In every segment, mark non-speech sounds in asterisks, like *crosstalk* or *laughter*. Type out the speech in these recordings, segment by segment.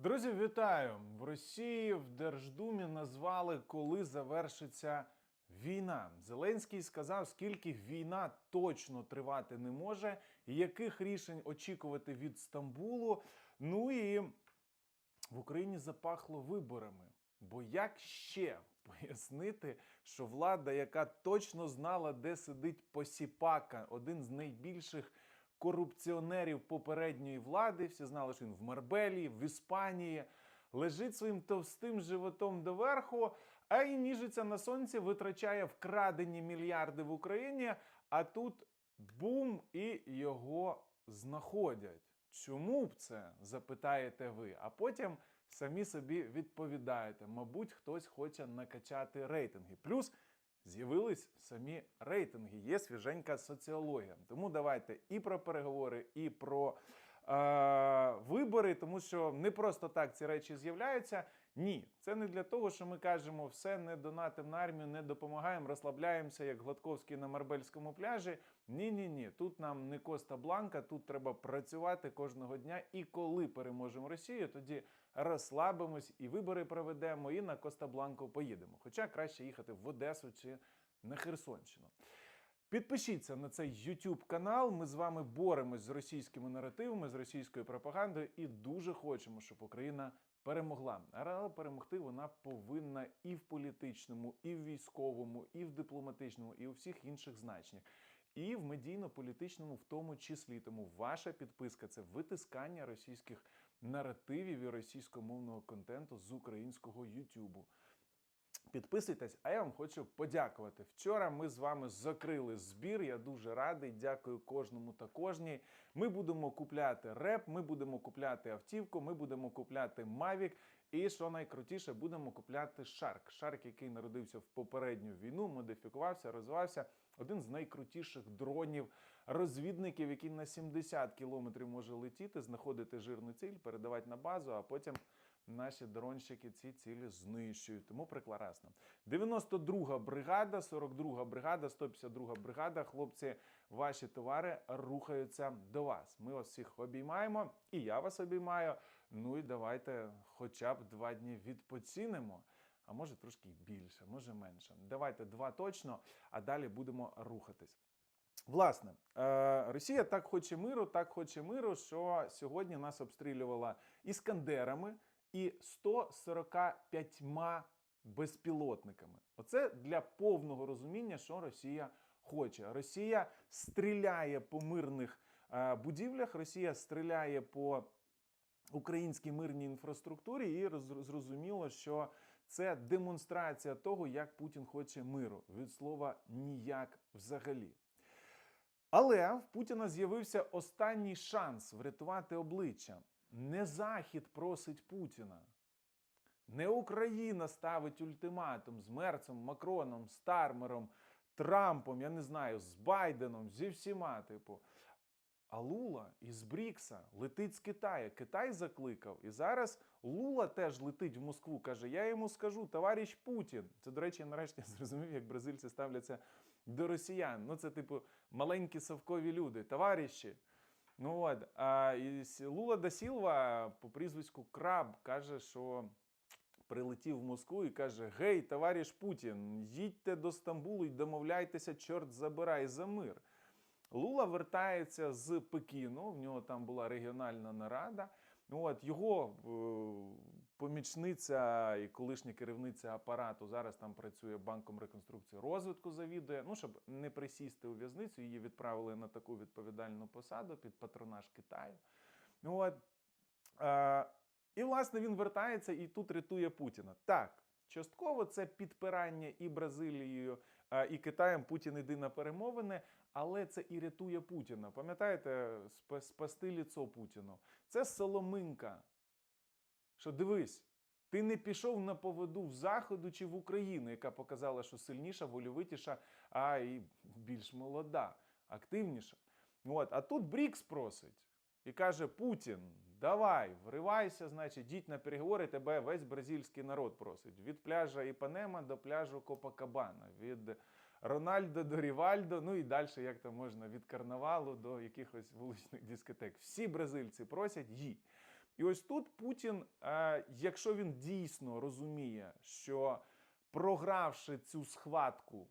Друзі, вітаю! В Росії в Держдумі назвали, коли завершиться війна. Зеленський сказав, скільки війна точно тривати не може, яких рішень очікувати від Стамбулу. Ну і в Україні запахло виборами. Бо як ще пояснити, що влада, яка точно знала, де сидить Посіпака, один з найбільших корупціонерів попередньої влади, всі знали, що він в Марбелії, в Іспанії, лежить своїм товстим животом доверху, а й ніжиться на сонці, витрачає вкрадені мільярди в Україні, а тут бум і його знаходять. Чому б це? запитаєте ви, а потім самі собі відповідаєте. Мабуть, хтось хоче накачати рейтинги. Плюс з'явились самі рейтинги. Є свіженька соціологія. Тому давайте і про переговори, і про е, вибори, тому що не просто так ці речі з'являються. Ні, це не для того, що ми кажемо, все не донатимо на армію, не допомагаємо, розслабляємося, як Гладковський на Марбельському пляжі. Ні, ні, ні. Тут нам не Коста Бланка, тут треба працювати кожного дня. І коли переможемо Росію, тоді розслабимось і вибори проведемо, і на Коста Бланку поїдемо. Хоча краще їхати в Одесу чи на Херсонщину. Підпишіться на цей YouTube канал. Ми з вами боремось з російськими наративами, з російською пропагандою і дуже хочемо, щоб Україна перемогла. Але перемогти вона повинна і в політичному, і в військовому, і в дипломатичному, і у всіх інших значеннях. І в медійно-політичному, в тому числі. Тому ваша підписка це витискання російських наративів і російськомовного контенту з українського Ютубу. Підписуйтесь, а я вам хочу подякувати. Вчора ми з вами закрили збір. Я дуже радий. Дякую кожному та кожній. Ми будемо купляти реп, ми будемо купляти автівку, ми будемо купляти Mavic. І що найкрутіше, будемо купляти Шарк. Шарк, який народився в попередню війну, модифікувався, розвивався. Один з найкрутіших дронів, розвідників, який на 70 кілометрів може летіти, знаходити жирну ціль, передавати на базу, а потім наші дронщики ці цілі знищують. Тому прекрасно. 92 бригада, 42 бригада, 152 бригада. Хлопці, ваші товари рухаються до вас. Ми вас всіх обіймаємо, і я вас обіймаю. Ну і давайте хоча б два дні відпочинемо. А може трошки більше, може менше. Давайте два точно, а далі будемо рухатись. Власне, е, Росія так хоче миру, так хоче миру, що сьогодні нас обстрілювала іскандерами і 145 безпілотниками. Оце для повного розуміння, що Росія хоче. Росія стріляє по мирних е, будівлях, Росія стріляє по українській мирній інфраструктурі, і зрозуміло, що це демонстрація того, як Путін хоче миру. Від слова ніяк взагалі. Але в Путіна з'явився останній шанс врятувати обличчя. Не Захід просить Путіна. Не Україна ставить ультиматум з Мерцем, Макроном, Стармером, Трампом, я не знаю, з Байденом, зі всіма, типу. А Лула із Брікса летить з Китаю. Китай закликав. І зараз Лула теж летить в Москву. Каже: Я йому скажу, товариш Путін. Це, до речі, я нарешті *laughs* зрозумів, як бразильці ставляться до росіян. Ну, це, типу, маленькі совкові люди, товариші. Ну от, а і Лула да Сілва по прізвиську Краб каже, що прилетів в Москву і каже: Гей, товариш Путін, їдьте до Стамбулу і домовляйтеся, чорт забирай за мир. Лула вертається з Пекіну, в нього там була регіональна нарада. От його е, помічниця і колишня керівниця апарату зараз там працює банком реконструкції розвитку, завідує. Ну, щоб не присісти у в'язницю, її відправили на таку відповідальну посаду під патронаж Китаю. От, е, і, власне, він вертається і тут рятує Путіна. Так, частково це підпирання і Бразилією, і Китаєм Путін іде на перемовини, але це і рятує Путіна. Пам'ятаєте, спасти ліцо Путіну. Це соломинка. Що дивись, ти не пішов на поводу в Заходу чи в Україну, яка показала, що сильніша, вольовитіша, а і більш молода, активніша. От, а тут Брікс просить і каже: Путін, давай, вривайся, значить, йдіть на переговори, тебе весь бразильський народ просить. Від пляжа Іпанема до пляжу Копакабана, від Рональдо до Рівальдо, ну і далі, як там можна, від карнавалу до якихось вуличних дискотек. Всі бразильці просять їдь. І ось тут Путін, е, якщо він дійсно розуміє, що програвши цю схватку,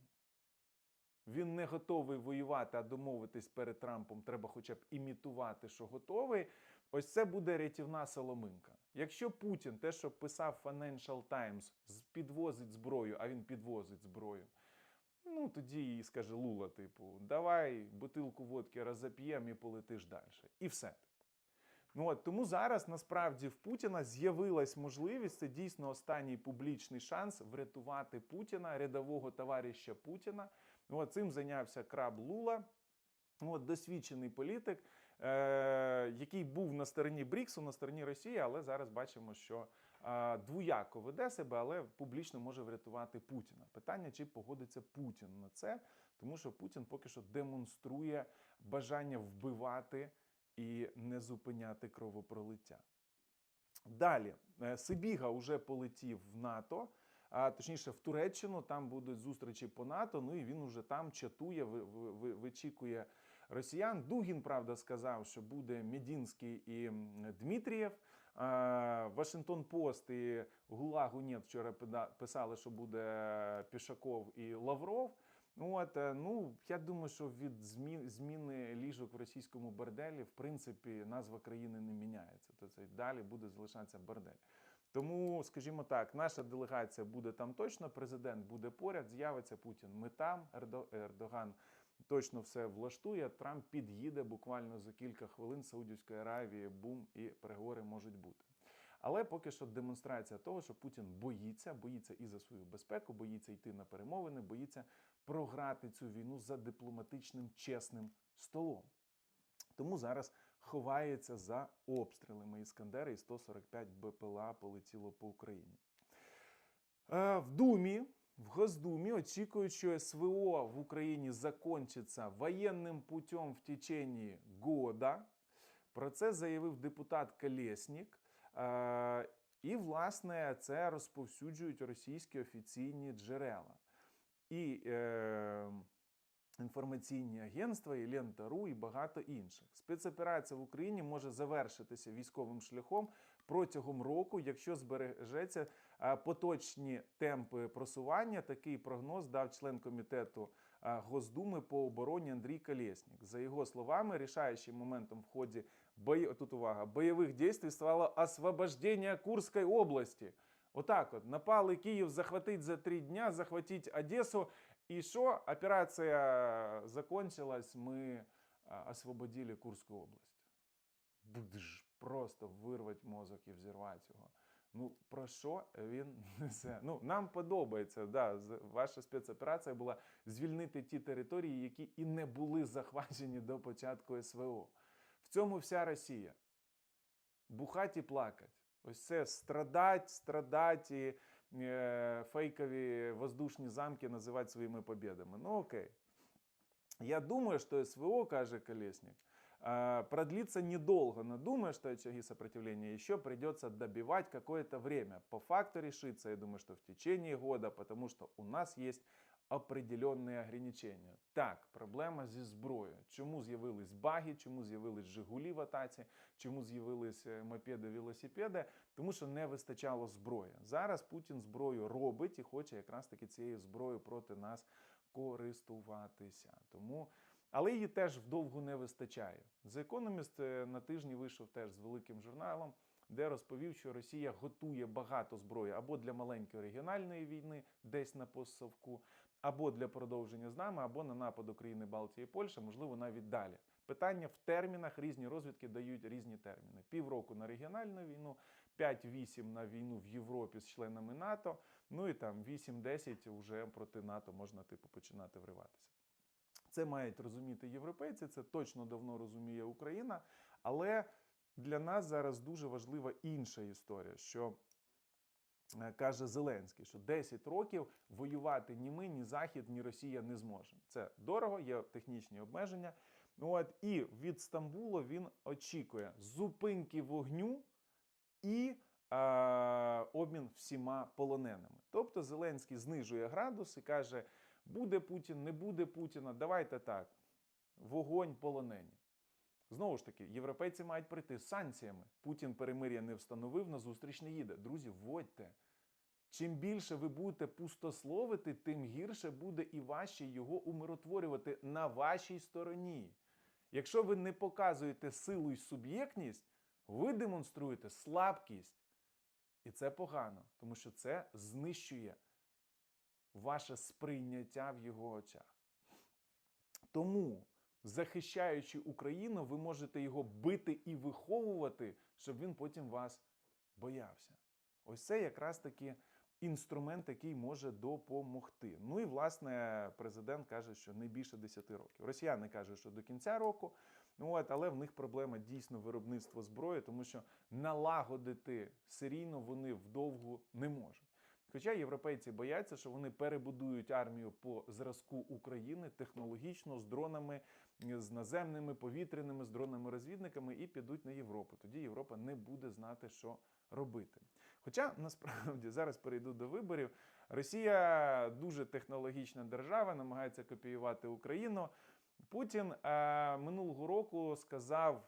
він не готовий воювати, а домовитись перед Трампом треба хоча б імітувати, що готовий. Ось це буде рятівна соломинка. Якщо Путін, те, що писав Financial Times, підвозить зброю, а він підвозить зброю, ну тоді і скаже Лула, типу, давай бутилку водки розоп'єм і полетиш далі. І все. Ну от тому зараз насправді в Путіна з'явилась можливість. Це дійсно останній публічний шанс врятувати Путіна, рядового товариша Путіна. Ну, От цим зайнявся краб Лула. Ну, От досвідчений політик, який був на стороні Бріксу, на стороні Росії, але зараз бачимо, що е- двояко веде себе, але публічно може врятувати Путіна. Питання, чи погодиться Путін на це, тому що Путін поки що демонструє бажання вбивати і не зупиняти кровопролиття. Далі е, Сибіга вже полетів в НАТО, а точніше в Туреччину. Там будуть зустрічі по НАТО. Ну і він уже там чатує, ви- ви- ви- вичікує росіян. Дугін, правда, сказав, що буде Медінський і Дмитрієв. Вашингтон Пост і Гулагу нет вчора писали, що буде Пішаков і Лавров. От, е, ну, я думаю, що від змін, зміни ліжок в російському борделі, в принципі, назва країни не міняється. То це далі буде залишатися бордель. Тому, скажімо так, наша делегація буде там точно, президент буде поряд, з'явиться Путін. Ми там, Ердо- Ердоган точно все влаштує. Трамп під'їде буквально за кілька хвилин Саудівської Аравії, бум, і переговори можуть бути. Але поки що демонстрація того, що Путін боїться, боїться і за свою безпеку, боїться йти на перемовини, боїться програти цю війну за дипломатичним чесним столом. Тому зараз ховається за обстрілами Іскандери і 145 БПЛА полетіло по Україні. Е, В Думі, в Госдуме очікують, що СВО в Україні закончиться воєнним путем в течение года. Про це заявив депутат Колєснік. Е, І, власне, це розповсюджують російські офіційні джерела. І е, інформаційні агентства, і Лента.ру, і багато інших. Спецоперація в Україні може завершитися військовим шляхом протягом року, якщо збережеться е, поточні темпи просування. Такий прогноз дав член комітету е, Госдуми по обороні Андрій Колєснік. За його словами, рішаючим моментом в ході бої... тут увага, бойових дій стало освобождення Курської області. Отак от напали Київ захватить за три дня, захватить Одесу. И что? Операция закончилась, мы освободили Курскую область. Будж, просто вирвати мозок і взірвати його. Ну, про що він несе? Ну, нам подобається, да, ваша спецоперація була звільнити ті території, які і не були захвачені до початку СВО. В цьому вся Росія. Бухать і плакать. Ось це страдать, страдать і е, фейкові воздушні замки називати своїми победами. Ну окей. Я думаю, что СВО, каже Колесник, э, продлится недолго, но думаю, что очаги сопротивления еще придется добивать какое-то время. По факту решится, я думаю, что в течение года, потому что у нас есть определенні ограничення. Так, проблема зі зброєю. Чому з'явились баги, чому з'явились Жигулі в атаці, чому з'явились е, мопеди, велосипеди? Тому що не вистачало зброї. Зараз Путін зброю робить і хоче якраз таки цією зброєю проти нас користуватися. Тому. Але її теж вдовго не вистачає. The Economist е, на тижні вийшов теж з великим журналом, де розповів, що Росія готує багато зброї або для маленької регіональної війни, десь на постсовку, або для продовження з нами, або на напад України, Балтії і Польща, можливо, навіть далі. Питання в термінах різні розвідки дають різні терміни: півроку на регіональну війну, 5-8 на війну в Європі з членами НАТО. Ну і там 8-10 вже проти НАТО можна типу починати вриватися. Це мають розуміти європейці, це точно давно розуміє Україна. Але для нас зараз дуже важлива інша історія, що каже Зеленський, що 10 років воювати ні ми, ні Захід, ні Росія не зможемо. Це дорого, є технічні обмеження. От, і від Стамбулу він очікує зупинки вогню і е, обмін всіма полоненими. Тобто Зеленський знижує градус і каже: буде Путін, не буде Путіна, давайте так. Вогонь полонені. Знову ж таки, європейці мають прийти з санкціями. Путін перемир'я не встановив, на зустріч не їде. Друзі, вводьте. Чим більше ви будете пустословити, тим гірше буде і важче його умиротворювати на вашій стороні. Якщо ви не показуєте силу і суб'єктність, ви демонструєте слабкість. І це погано, тому що це знищує ваше сприйняття в його очах. Тому, захищаючи Україну, ви можете його бити і виховувати, щоб він потім вас боявся. Ось це якраз таки інструмент, який може допомогти. Ну і власне президент каже, що не більше 10 років. Росіяни кажуть, що до кінця року. От, але в них проблема дійсно виробництво зброї, тому що налагодити серійно вони вдовгу не можуть. Хоча європейці бояться, що вони перебудують армію по зразку України технологічно з дронами, з наземними, повітряними, з дронами-розвідниками і підуть на Європу. Тоді Європа не буде знати, що робити. Хоча насправді зараз перейду до виборів. Росія дуже технологічна держава, намагається копіювати Україну. Путін е, минулого року сказав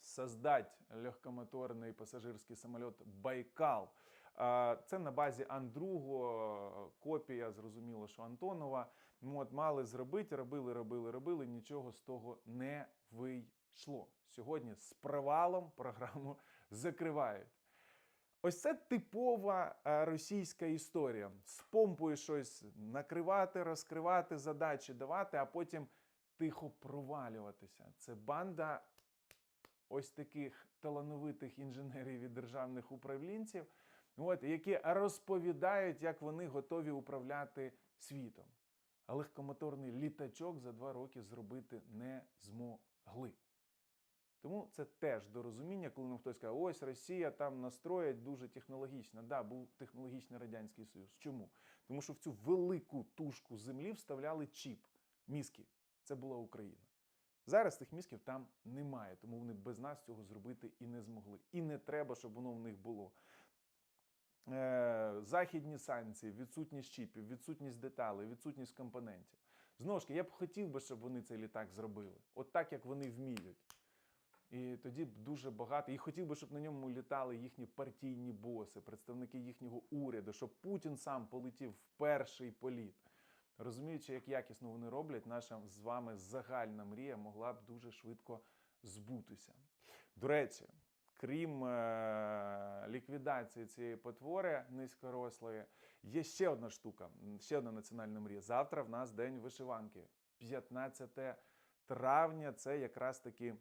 создать легкомоторний пасажирський самоліт Байкал. Е, Це на базі Ан-2, копія, зрозуміло, що Антонова. От мали зробити, робили, робили, робили. Нічого з того не вийшло. Сьогодні з провалом програму *laughs* закривають. Ось це типова е, російська історія. З помпою щось накривати, розкривати, задачі давати, а потім тихо провалюватися. Це банда ось таких талановитих інженерів і державних управлінців, от, які розповідають, як вони готові управляти світом. А легкомоторний літачок за два роки зробити не змогли. Тому це теж до розуміння, коли нам хтось каже, ось Росія там настроїть дуже технологічно. Да, був технологічний Радянський Союз. Чому? Тому що в цю велику тушку землі вставляли чіп, мізки. Це була Україна. Зараз тих мізків там немає, тому вони без нас цього зробити і не змогли. І не треба, щоб воно в них було. Е, західні санкції, відсутність чіпів, відсутність деталей, відсутність компонентів. Знову ж таки, я б хотів би, щоб вони цей літак зробили. От так, як вони вміють. І тоді б дуже багато. І хотів би, щоб на ньому літали їхні партійні боси, представники їхнього уряду, щоб Путін сам полетів в перший політ. Розуміючи, як якісно вони роблять, наша з вами загальна мрія могла б дуже швидко збутися. До речі, крім е- ліквідації цієї потвори низькорослої, є ще одна штука, ще одна національна мрія. Завтра в нас день вишиванки. 15 травня це якраз таки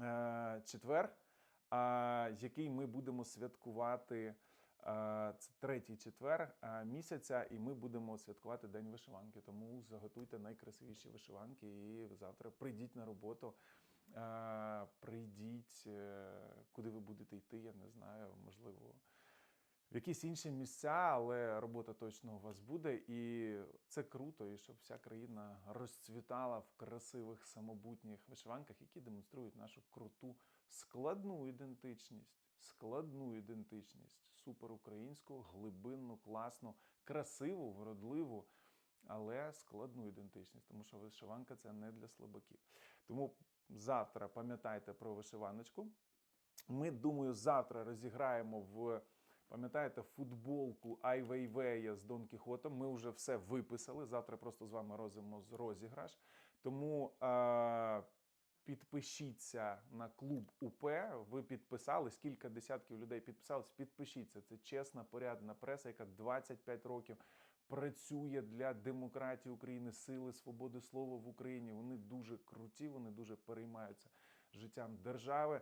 е, четвер, а, який ми будемо святкувати. е, Це третій четвер е, місяця, і ми будемо святкувати День вишиванки. Тому заготуйте найкрасивіші вишиванки і завтра прийдіть на роботу. Прийдіть, е, куди ви будете йти, я не знаю, можливо, в якісь інші місця, але робота точно у вас буде. І це круто, і щоб вся країна розцвітала в красивих самобутніх вишиванках, які демонструють нашу круту складну ідентичність, складну ідентичність, суперукраїнську, глибинну, класну, красиву, вродливу. Але складну ідентичність, тому що вишиванка це не для слабаків. Тому завтра пам'ятайте про вишиваночку. Ми, думаю, завтра розіграємо в Пам'ятаєте футболку Ай Вейвея з Дон Кіхотом? Ми вже все виписали. Завтра просто з вами розимо з розіграш. Тому е- підпишіться на клуб УП. Ви підписались, кілька десятків людей підписались. Підпишіться. Це чесна, порядна преса, яка 25 років працює для демократії України, сили свободи слова в Україні. Вони дуже круті, вони дуже переймаються життям держави.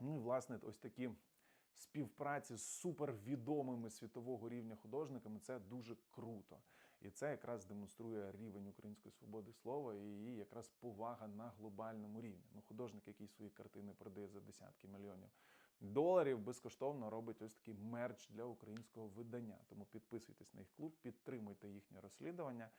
Ну і власне, ось такі співпраці з супервідомими світового рівня художниками це дуже круто. І це якраз демонструє рівень української свободи слова і її якраз повага на глобальному рівні. Ну, художник, який свої картини продає за десятки мільйонів доларів, безкоштовно робить ось такий мерч для українського видання. Тому підписуйтесь на їх клуб, підтримуйте їхнє розслідування.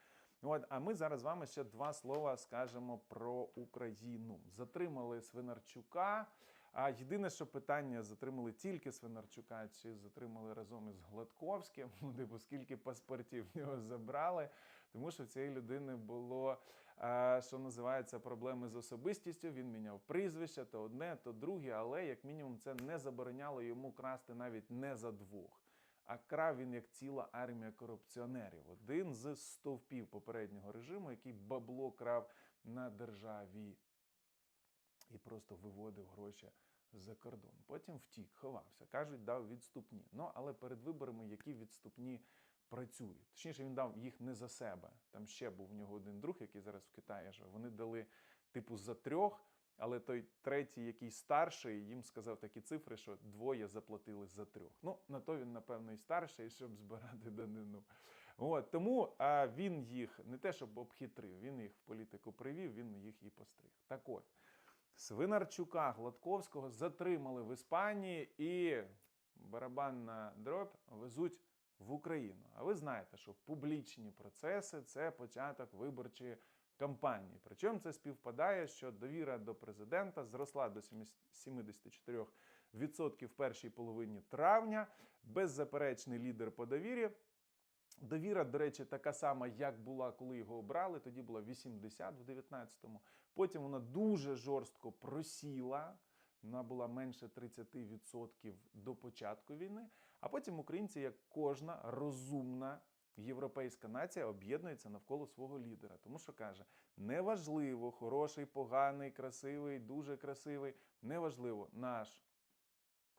От, а ми зараз з вами ще два слова скажемо про Україну. Затримали Свинарчука. А єдине, що питання затримали тільки Свинарчука, чи затримали разом із Гладковським, *laughs* ну, типу, скільки паспортів в нього забрали, тому що в цієї людини було що називається проблеми з особистістю. Він міняв прізвище, то одне, то друге, але як мінімум це не забороняло йому красти навіть не за двох. А крав він як ціла армія корупціонерів. Один з стовпів попереднього режиму, який бабло крав на державі і просто виводив гроші за кордон. Потім втік, ховався. Кажуть, дав відступні. Ну, але перед виборами які відступні працюють. Точніше, він дав їх не за себе. Там ще був в нього один друг, який зараз в Китаї живе. Вони дали типу за трьох. Але той третій, який старший, їм сказав такі цифри, що двоє заплатили за трьох. Ну, на то він, напевно, і старший, *laughs* щоб збирати данину. От, тому а, він їх не те, щоб обхитрив, він їх в політику привів, він їх і постриг. Так от, Свинарчука Гладковського затримали в Іспанії і барабанна дробь везуть в Україну. А ви знаєте, що публічні процеси це початок виборчої кампанії. Причому це співпадає, що довіра до президента зросла до 74% в першій половині травня. Беззаперечний лідер по довірі. Довіра, до речі, така сама, як була, коли його обрали. Тоді була 80 в 19-му. Потім вона дуже жорстко просіла. Вона була менше 30% до початку війни. А потім українці, як кожна розумна європейська нація, об'єднується навколо свого лідера. Тому що каже: неважливо, хороший, поганий, красивий, дуже красивий. Неважливо, наш.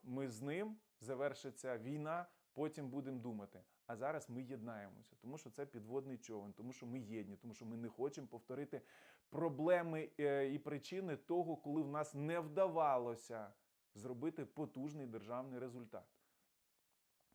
Ми з ним завершиться війна, потім будемо думати. А зараз ми єднаємося, тому що це підводний човен, тому що ми єдні, тому що ми не хочемо повторити проблеми е, і причини того, коли в нас не вдавалося зробити потужний державний результат.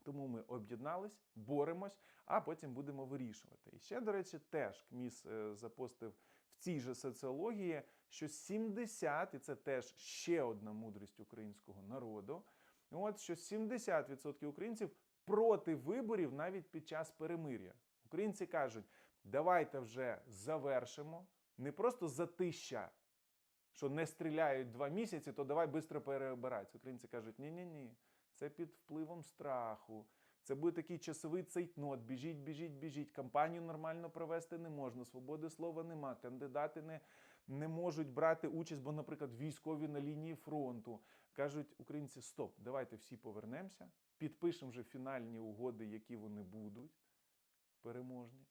Тому ми об'єднались, боремось, а потім будемо вирішувати. І ще, до речі, теж КМІС е, запостив в цій же соціології, що 70, і це теж ще одна мудрість українського народу. От що 70% українців проти виборів навіть під час перемир'я. Українці кажуть, давайте вже завершимо, не просто затища, що не стріляють два місяці, то давай швидко переобиратися. Українці кажуть, ні-ні-ні, це під впливом страху. Це буде такий часовий цейтнот. Біжіть, біжіть, біжіть. Кампанію нормально провести не можна. Свободи слова нема. Кандидати не, не можуть брати участь, бо, наприклад, військові на лінії фронту кажуть українці: стоп, давайте всі повернемося, підпишемо вже фінальні угоди, які вони будуть переможні.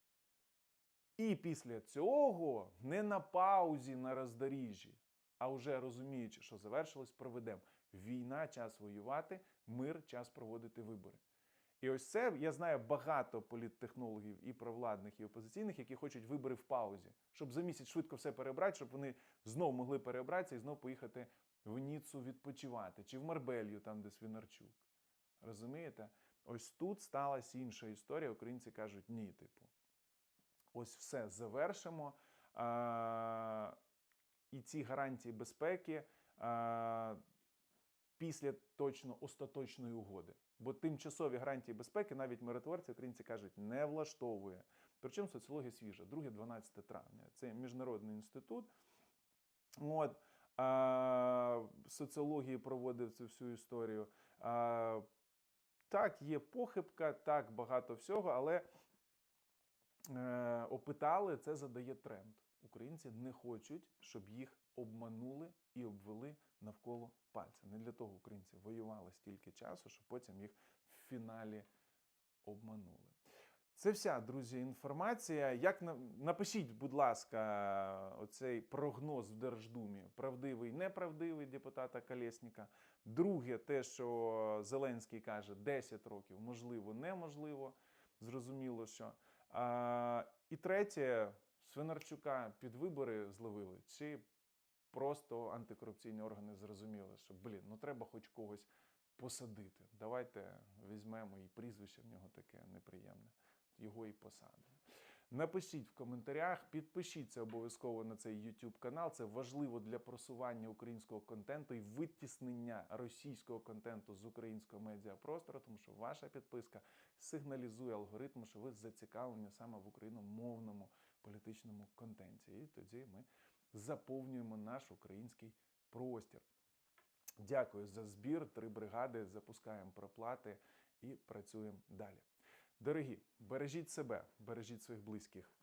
І після цього не на паузі на роздоріжжі, а вже розуміючи, що завершилось, проведемо. Війна, час воювати, мир, час проводити вибори. І ось це я знаю багато політтехнологів і провладних, і опозиційних, які хочуть вибори в паузі, щоб за місяць швидко все перебрати, щоб вони знов могли перебратися і знов поїхати в Ніццу відпочивати, чи в Марбелью, там, де Свінарчук. Розумієте? Ось тут сталася інша історія. Українці кажуть, ні, типу. Ось все завершимо. А, і ці гарантії безпеки а, після точно остаточної угоди. Бо тимчасові гарантії безпеки навіть миротворці українці кажуть, не влаштовує. Причому соціологія свіжа, 2-12 травня. Це міжнародний інститут. От, а, соціології проводив цю всю історію. А, так, є похибка, так багато всього, але опитали, це задає тренд. Українці не хочуть, щоб їх обманули і обвели навколо пальця. Не для того українці воювали стільки часу, щоб потім їх в фіналі обманули. Це вся, друзі, інформація. Як напишіть, будь ласка, оцей прогноз в Держдумі, правдивий, неправдивий депутата Колєсніка. Друге, те, що Зеленський каже, 10 років, можливо, неможливо. Зрозуміло, що. А, і третє, Свинарчука під вибори зловили, чи просто антикорупційні органи зрозуміли, що блін, ну треба хоч когось посадити. Давайте візьмемо і прізвище в нього таке неприємне, його і посадимо. Напишіть в коментарях, підпишіться обов'язково на цей YouTube канал. Це важливо для просування українського контенту і витіснення російського контенту з українського медіапростору, тому що ваша підписка сигналізує алгоритму, що ви зацікавлені саме в україномовному політичному контенті. І тоді ми заповнюємо наш український простір. Дякую за збір. Три бригади запускаємо проплати і працюємо далі. Дорогі, бережіть себе, бережіть своїх близьких.